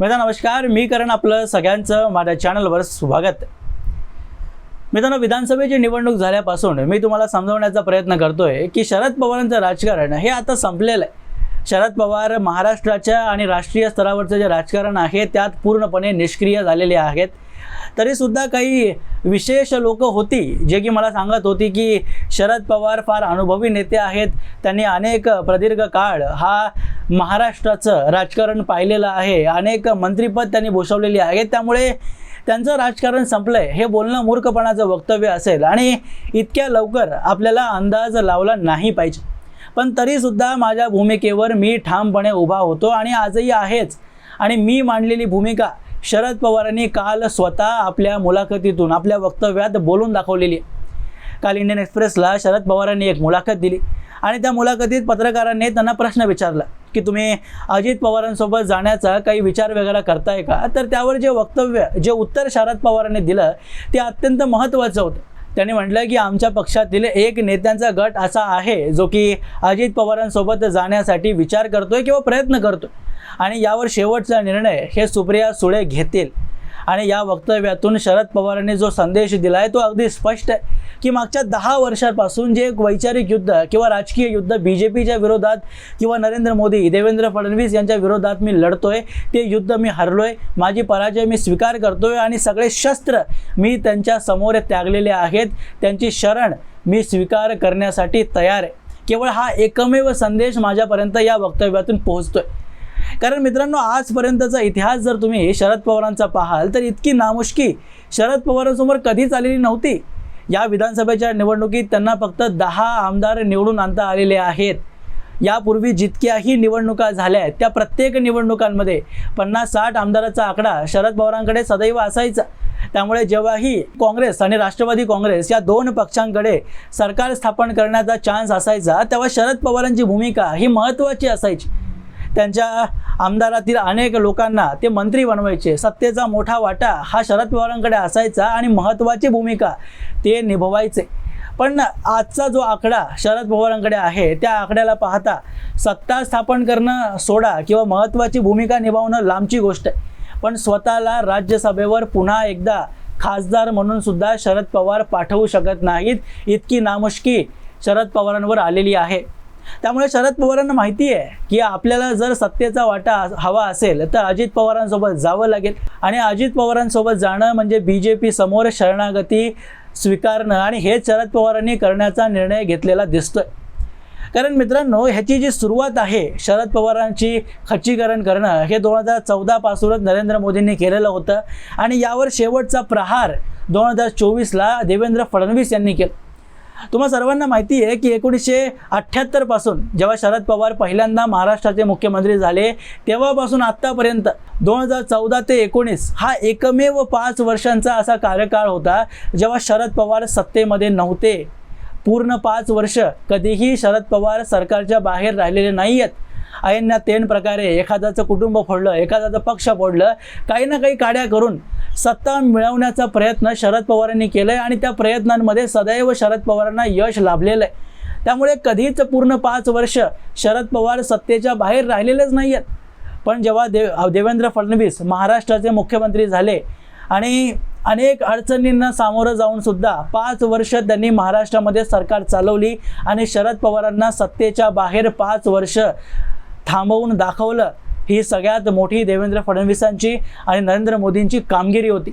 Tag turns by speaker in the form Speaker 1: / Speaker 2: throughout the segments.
Speaker 1: मित्रांनो नमस्कार. मी करण आपलं सगळ्यांचं माझ्या चॅनलवर स्वागत. मित्रांनो विधानसभेची निवडणूक झाल्यापासून मी तुम्हाला समजवण्याचा प्रयत्न करतोय की शरद पवारांचं राजकारण हे आता संपलेलं आहे. शरद पवार महाराष्ट्राच्या आणि राष्ट्रीय स्तरावरचं जे राजकारण आहे त्यात पूर्णपणे निष्क्रिय झालेले आहेत. तरीसुद्धा काही विशेष लोक होती जे की मला सांगत होती की शरद पवार फार अनुभवी नेते आहेत. त्यांनी अनेक प्रदीर्घ काळ हा महाराष्ट्राचं राजकारण पाहिलेलं आहे. अनेक मंत्रिपद त्यांनी भूषवलेली आहेत. त्यामुळे त्यांचं राजकारण संपलंय. हे बोलणं मूर्खपणाचं वक्तव्य असेल आणि इतक्या लवकर आपल्याला अंदाज लावला नाही पाहिजे. पण तरीसुद्धा माझ्या भूमिकेवर मी ठामपणे उभा होतो आणि आजही आहेच. आणि मी मांडलेली भूमिका शरद पवारांनी काल स्वतः आपल्या मुलाखतीतून आपल्या वक्तव्यात बोलून दाखवलेली आहे. काल इंडियन एक्सप्रेसला शरद पवारांनी एक मुलाखत दिली आणि त्या मुलाखतीत पत्रकारांनी त्यांना प्रश्न विचारला की तुम्ही अजित पवारांसोबत जाण्याचा काही विचार वगैरे करताय का? तर त्यावर जे वक्तव्य जे उत्तर शरद पवारांनी दिलं ते अत्यंत महत्त्वाचं होतं. त्यांनी म्हटलं की आमच्या पक्षातील एक नेत्यांचा गट असा आहे जो की अजित पवारांसोबत जाण्यासाठी विचार करतोय किंवा प्रयत्न करतोय. आणि यावर शेवटचा निर्णय हे सुप्रिया सुळे घेतील. आणि या वक्तव्यातून शरद पवारांनी जो संदेश दिला आहे तो अगदी स्पष्ट आहे की मागच्या दहा वर्षापासून जे एक वैचारिक युद्ध किंवा राजकीय युद्ध बी जे पीच्या विरोधात किंवा नरेंद्र मोदी देवेंद्र फडणवीस यांच्या विरोधात मी लढतोय ते युद्ध मी हरलोय माझी पराजय मी स्वीकार करतोय आणि सगळे शस्त्र मी त्यांच्यासमोर त्यागलेले आहेत त्यांची शरण मी स्वीकार करण्यासाठी तयार आहे. केवळ हा एकमेव संदेश माझ्यापर्यंत या वक्तव्यातून पोहोचतोय. कारण मित्रांनो आजपर्यंतचा इतिहास जर तुम्ही शरद पवारांचा पाहाल तर इतकी नामुष्की शरद पवारांसमोर कधीच आलेली नव्हती. या विधानसभेच्या निवडणुकीत त्यांना फक्त दहा आमदार निवडून आणता आलेले आहेत. यापूर्वी जितक्याही निवडणुका झाल्या आहेत त्या प्रत्येक निवडणुकांमध्ये पन्नास साठ आमदाराचा आकडा शरद पवारांकडे सदैव असायचा. त्यामुळे जेव्हाही काँग्रेस आणि राष्ट्रवादी काँग्रेस या दोन पक्षांकडे सरकार स्थापन करण्याचा चान्स असायचा तेव्हा शरद पवारांची भूमिका ही महत्त्वाची असायची. त्यांच्या आमदारातील अनेक लोकांना ते मंत्री बनवायचे. सत्तेचा मोठा वाटा हा शरद पवारांकडे असायचा आणि महत्त्वाची भूमिका ते निभवायचे. पण आजचा जो आकडा शरद पवारांकडे आहे त्या आकड्याला पाहता सत्ता स्थापन करणं सोडा किंवा महत्त्वाची भूमिका निभावणं लांबची गोष्ट आहे. पण स्वतःला राज्यसभेवर पुन्हा एकदा खासदार म्हणून सुद्धा शरद पवार पाठवू शकत नाहीत इतकी नामुष्की शरद पवारांवर आलेली आहे. त्यामुळे शरद पवारांना माहिती आहे की आपल्याला जर सत्तेचा वाटा हवा असेल तर अजित पवारांसोबत जावं लागेल. आणि अजित पवारांसोबत जाणं म्हणजे बी जे पी समोर शरणागती स्वीकारणं आणि हेच शरद पवारांनी करण्याचा निर्णय घेतलेला दिसतोय. कारण मित्रांनो ह्याची जी सुरुवात आहे शरद पवारांची खच्चीकरण करणं हे दोन हजार चौदापासूनच नरेंद्र मोदींनी केलेलं होतं. आणि यावर शेवटचा प्रहार दोन हजार चोवीसला देवेंद्र फडणवीस यांनी केला. तुम्हा सर्वांना माहिती आहे की एकोणीसशे अठ्ठ्याहत्तरपासून जेव्हा शरद पवार पहिल्यांदा महाराष्ट्राचे मुख्यमंत्री झाले तेव्हापासून आत्तापर्यंत दोन हजार चौदा ते एकोणीस हा एकमेव पाच वर्षांचा असा कार्यकाळ होता जेव्हा शरद पवार सत्तेमध्ये नव्हते. पूर्ण पाच वर्ष कधीही शरद पवार सरकारच्या बाहेर राहिलेले नाही आहेत अयन्या तेन प्रकारे एखाद्याचं कुटुंब फोडलं एखाद्याचं पक्ष फोडलं काही ना काही काड्या करून सत्ता मिळवण्याचा प्रयत्न शरद पवारांनी केला आहे आणि त्या प्रयत्नांमध्ये सदैव शरद पवारांना यश लाभलेलं आहे. त्यामुळे कधीच पूर्ण पाच वर्ष शरद पवार सत्तेच्या बाहेर राहिलेलेच नाही आहेत पण जेव्हा देव देवेंद्र फडणवीस महाराष्ट्राचे मुख्यमंत्री झाले आणि अनेक अडचणींना सामोरं जाऊन सुद्धा पाच वर्ष त्यांनी महाराष्ट्रामध्ये सरकार चालवली आणि शरद पवारांना सत्तेच्या बाहेर पाच वर्ष थांबवून दाखवलं. ही सगळ्यात मोठी देवेंद्र फडणवीसांची आणि नरेंद्र मोदींची कामगिरी होती.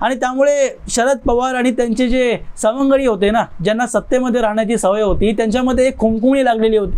Speaker 1: आणि त्यामुळे शरद पवार आणि त्यांचे जे सवंगडी होते ना ज्यांना सत्तेमध्ये राहण्याची सवय होती त्यांच्यामध्ये एक खुमखुमी लागलेली होती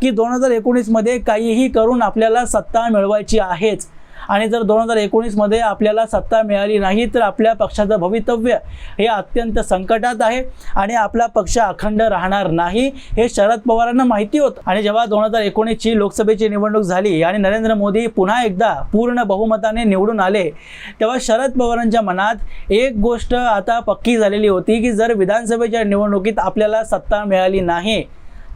Speaker 1: की दोन हजार एकोणीसमध्ये काहीही करून आपल्याला सत्ता मिळवायची आहेच. आणि जर दोन हजार एकोणीसमध्ये आपल्याला सत्ता मिळाली नाही तर आपल्या पक्षाचं भवितव्य हे अत्यंत संकटात आहे आणि आपला पक्ष अखंड राहणार नाही हे शरद पवारांना माहिती होतं. आणि जेव्हा दोन हजार एकोणीसची लोकसभेची निवडणूक झाली आणि नरेंद्र मोदी पुन्हा एकदा पूर्ण बहुमताने निवडून आले तेव्हा शरद पवारांच्या मनात एक गोष्ट आता पक्की झालेली होती की जर विधानसभेच्या निवडणुकीत आपल्याला सत्ता मिळाली नाही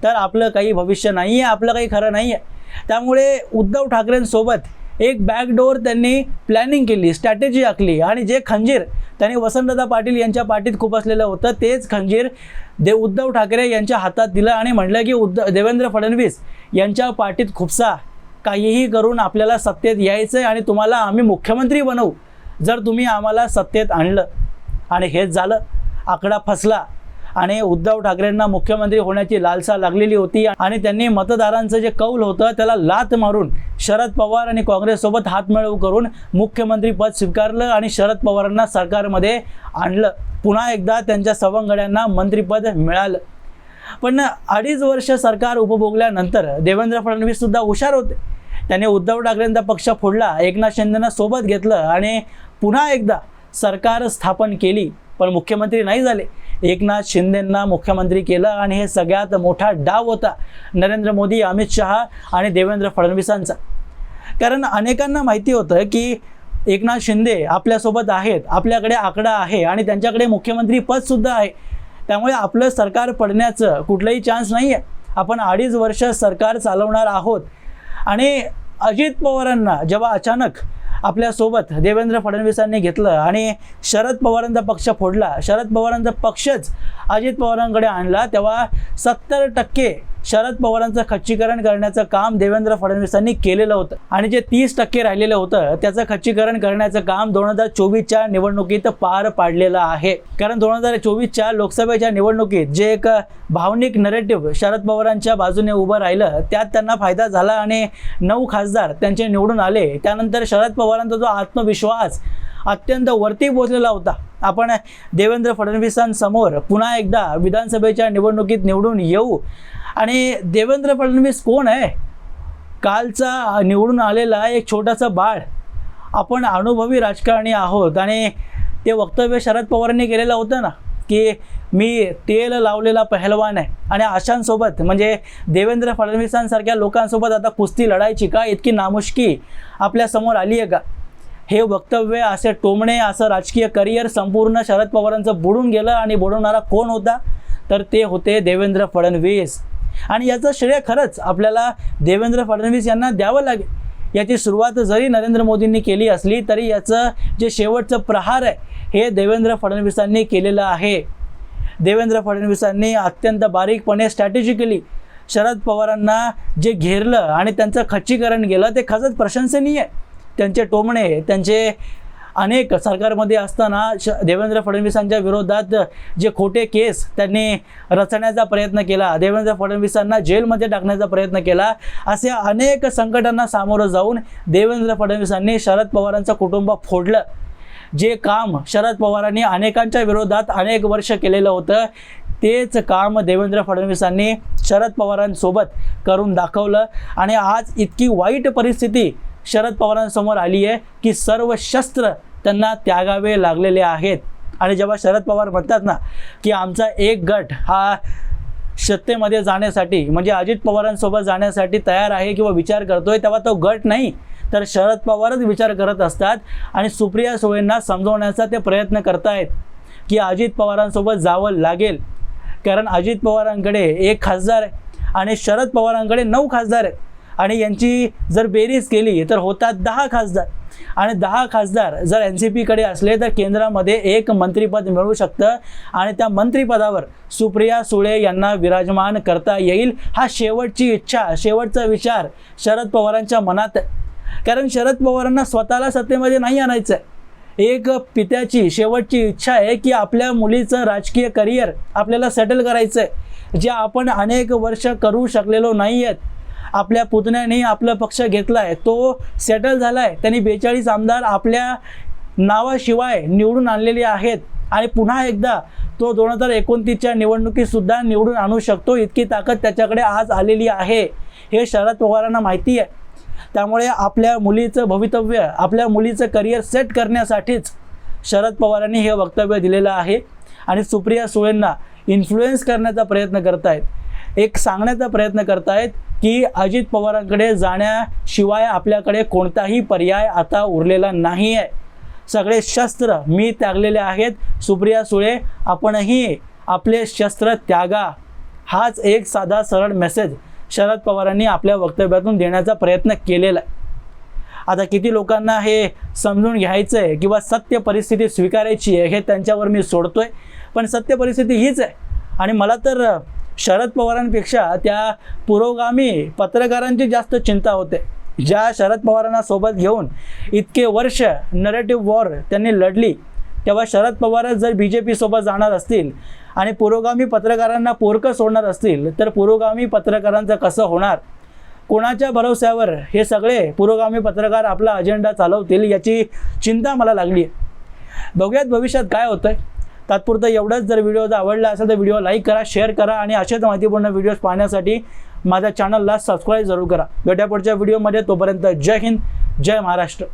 Speaker 1: तर आपलं काही भविष्य नाही आहे आपलं काही खरं नाही आहे त्यामुळे उद्धव ठाकरेंसोबत एक बॅकडोर त्यांनी प्लॅनिंग केली स्ट्रॅटेजी आखली. आणि जे खंजीर त्यांनी वसंतदादा पाटील यांच्या पाठीत खूप असलेलं होतं तेच खंजीर दे उद्धव ठाकरे यांच्या हातात दिलं आणि म्हटलं की उद्धव देवेंद्र फडणवीस यांच्या पाठीत खुपसा. काहीही करून आपल्याला सत्तेत यायचं आहे आणि तुम्हाला आम्ही मुख्यमंत्री बनवू जर तुम्ही आम्हाला सत्तेत आणलं. आणि हेच झालं. आकडा फसला. आणि उद्धव ठाकरेंना मुख्यमंत्री होण्याची लालसा लागलेली होती. आणि त्यांनी मतदारांचं जे कौल होतं त्याला लात मारून शरद पवार आणि काँग्रेससोबत हातमिळवू करून मुख्यमंत्री पद स्वीकारलं आणि शरद पवारांना सरकारमध्ये आणलं. पुन्हा एकदा त्यांच्या सवंगड्यांना मंत्रीपद मिळालं. पण अडीच वर्ष सरकार उपभोगल्यानंतर देवेंद्र फडणवीस सुद्धा हुशार होते. त्याने उद्धव ठाकरेंचा पक्ष फोडला एकनाथ शिंदेना सोबत घेतलं आणि पुन्हा एकदा सरकार स्थापन केली. पण मुख्यमंत्री नाही झाले. एकनाथ शिंदेंना मुख्यमंत्री केलं आणि हे सगळ्यात मोठा डाव होता नरेंद्र मोदी अमित शहा आणि देवेंद्र फडणवीसांचा. कारण अनेकांना माहिती होतं की एकनाथ शिंदे आपल्यासोबत आहेत आपल्याकडे आकडा आहे आणि त्यांच्याकडे मुख्यमंत्री पदसुद्धा आहे. त्यामुळे आपलं सरकार पडण्याचं कुठलंही चान्स नाही आहे आपण अडीच वर्ष सरकार चालवणार आहोत. आणि अजित पवारांना जेव्हा अचानक आपल्यासोबत देवेंद्र फडणवीसांनी घेतलं आणि शरद पवारांचा पक्ष फोडला. शरद पवारांचा पक्षच अजित पवारांकडे आणला. तेव्हा सत्तर टक्के शरद पवारांचं खच्चीकरण करण्याचं काम देवेंद्र फडणवीसांनी केलेलं होतं. आणि जे तीस टक्के राहिलेलं होतं त्याचं खच्चीकरण करण्याचं काम दोन हजार चोवीसच्या निवडणुकीत पार पाडलेलं आहे. कारण दोन हजार चोवीसच्या लोकसभेच्या निवडणुकीत जे एक भावनिक नरेटिव्ह शरद पवारांच्या बाजूने उभं राहिलं त्यात त्यांना फायदा झाला आणि नऊ खासदार त्यांचे निवडून आले. त्यानंतर शरद पवारांचा जो आत्मविश्वास अत्यंत वरती पोहोचलेला होता. आपण देवेंद्र फडणवीसांसमोर पुन्हा एकदा विधानसभेच्या निवडणुकीत निवडून येऊ. आणि देवेंद्र फडणवीस कोण आहे? कालचा निवडून आलेला एक छोटासा बाळ. आपण अनुभवी राजकारणी आहोत आणि ते वक्तव्य शरद पवारांनी केलेलं होतं ना की मी तेल लावलेला पहलवान आहे. आणि अशांसोबत म्हणजे देवेंद्र फडणवीसांसारख्या लोकांसोबत आता कुस्ती लढायची का? इतकी नामुष्की आपल्यासमोर आली आहे का? हे वक्तव्य असे टोमणे असं राजकीय करिअर संपूर्ण शरद पवारांचं बुडून गेलं आणि बुडवणारा कोण होता? तर ते होते देवेंद्र फडणवीस. आणि याचं श्रेय खरंच आपल्याला देवेंद्र फडणवीस यांना द्यावं लागेल याची सुरुवात जरी नरेंद्र मोदींनी केली असली तरी याचं जे शेवटचं प्रहार आहे हे देवेंद्र फडणवीसांनी केलेलं आहे. देवेंद्र फडणवीसांनी अत्यंत बारीकपणे स्ट्रॅटेजिकली शरद पवारांना जे घेरलं आणि त्यांचं खच्चीकरण गेलं ते खरंच प्रशंसनीय आहे. त्यांचे टोमणे त्यांचे अनेक सरकारमध्ये असताना श देवेंद्र फडणवीसांच्या विरोधात जे खोटे केस त्यांनी रचण्याचा प्रयत्न केला देवेंद्र फडणवीसांना जेलमध्ये टाकण्याचा प्रयत्न केला असे अनेक संकटांना सामोरं जाऊन देवेंद्र फडणवीसांनी शरद पवारांचं कुटुंब फोडलं. जे काम शरद पवारांनी अनेकांच्या विरोधात अनेक वर्ष केलेलं होतं तेच काम देवेंद्र फडणवीसांनी शरद पवारांसोबत करून दाखवलं. आणि आज इतकी वाईट परिस्थिती शरद पवारांसमोर आली आहे की सर्व शस्त्र त्यांना त्यागावे लागलेले आहेत. आणि जेव्हा शरद पवार म्हणतात ना की आमचा एक गट हा सत्तेमध्ये जाण्यासाठी म्हणजे अजित पवारांसोबत जाण्यासाठी तयार आहे किंवा विचार करतोय तेव्हा तो गट नाही. तर शरद पवारच विचार करत असतात आणि सुप्रिया सुळेंना समजवण्याचा ते प्रयत्न करतायत की अजित पवारांसोबत जावं लागेल. कारण अजित पवारांकडे एक खासदार आहे आणि शरद पवारांकडे नऊ खासदार आहेत. आणि यांची जर बेरीज केली तर होतात दहा खासदार. आणि दहा खासदार जर एन सी पीकडे असले तर केंद्रामध्ये एक मंत्रिपद मिळू शकतं. आणि त्या मंत्रिपदावर सुप्रिया सुळे यांना विराजमान करता येईल हा शेवटची इच्छा शेवटचा विचार शरद पवारांच्या मनात. आहे कारण शरद पवारांना स्वतःला सत्तेमध्ये नाही आणायचं आहे एक पित्याची शेवटची इच्छा आहे की आपल्या मुलीचं राजकीय करिअर आपल्याला सेटल करायचं आहे जे आपण अनेक वर्ष करू शकलेलो नाही आहेत आपल्या पुतण्याने आपला पक्ष घेतला आहे तो सेटल झाला आहे त्यांनी बेचाळीस आमदार आपल्या नावाशिवाय निवडून आणलेले आहेत. आणि पुन्हा एकदा तो दोन हजार एकोणतीसच्या निवडणुकीतसुद्धा निवडून आणू शकतो. इतकी ताकद त्याच्याकडे आज आलेली आहे. हे शरद पवारांना माहिती आहे. त्यामुळे आपल्या मुलीचं भवितव्य आपल्या मुलीचं करिअर सेट करण्यासाठीच शरद पवारांनी हे वक्तव्य दिलेलं आहे. आणि सुप्रिया सुळेंना इन्फ्लुएन्स करण्याचा प्रयत्न करतायत. एक सांगण्याचा प्रयत्न करतायत. की अजित पवारांकडे जाण्याशिवाय आपल्याकडे कोणताही पर्याय आता उरलेला नाही आहे सगळे शस्त्र मी त्यागलेले आहेत. सुप्रिया सुळे आपणही आपले शस्त्र त्यागा. हाच एक साधा सरळ मेसेज शरद पवारांनी आपल्या वक्तव्यातून देण्याचा प्रयत्न केलेला आहे. आता किती लोकांना हे समजून घ्यायचं आहे किंवा सत्य परिस्थिती स्वीकारायची आहे हे त्यांच्यावर मी सोडतोय. पण सत्य परिस्थिती हीच आहे. आणि मला तर शरद पवारांपेक्षा त्या पुरोगामी पत्रकारांची जास्त चिंता होते. ज्या शरद पवारांना सोबत घेऊन इतके वर्ष नरेटिव्ह वॉर त्यांनी लढली तेव्हा शरद पवारच जर बी जे पीसोबत जाणार असतील आणि पुरोगामी पत्रकारांना पोरकं सोडणार असतील तर पुरोगामी पत्रकारांचं कसं होणार? कोणाच्या भरोश्यावर हे सगळे पुरोगामी पत्रकार आपला अजेंडा चालवतील याची चिंता मला लागली. आहे बघूयात भविष्यात काय होतं आहे तात्पुरतं एवढंच. जर व्हिडिओ जर आवडला असेल तर व्हिडिओ लाईक करा शेअर करा आणि असेच माहितीपूर्ण व्हिडिओज पाहण्यासाठी माझ्या चॅनलला सबस्क्राईब जरूर करा. भेट्या पुढच्या व्हिडिओमध्ये तोपर्यंत जय हिंद जय महाराष्ट्र.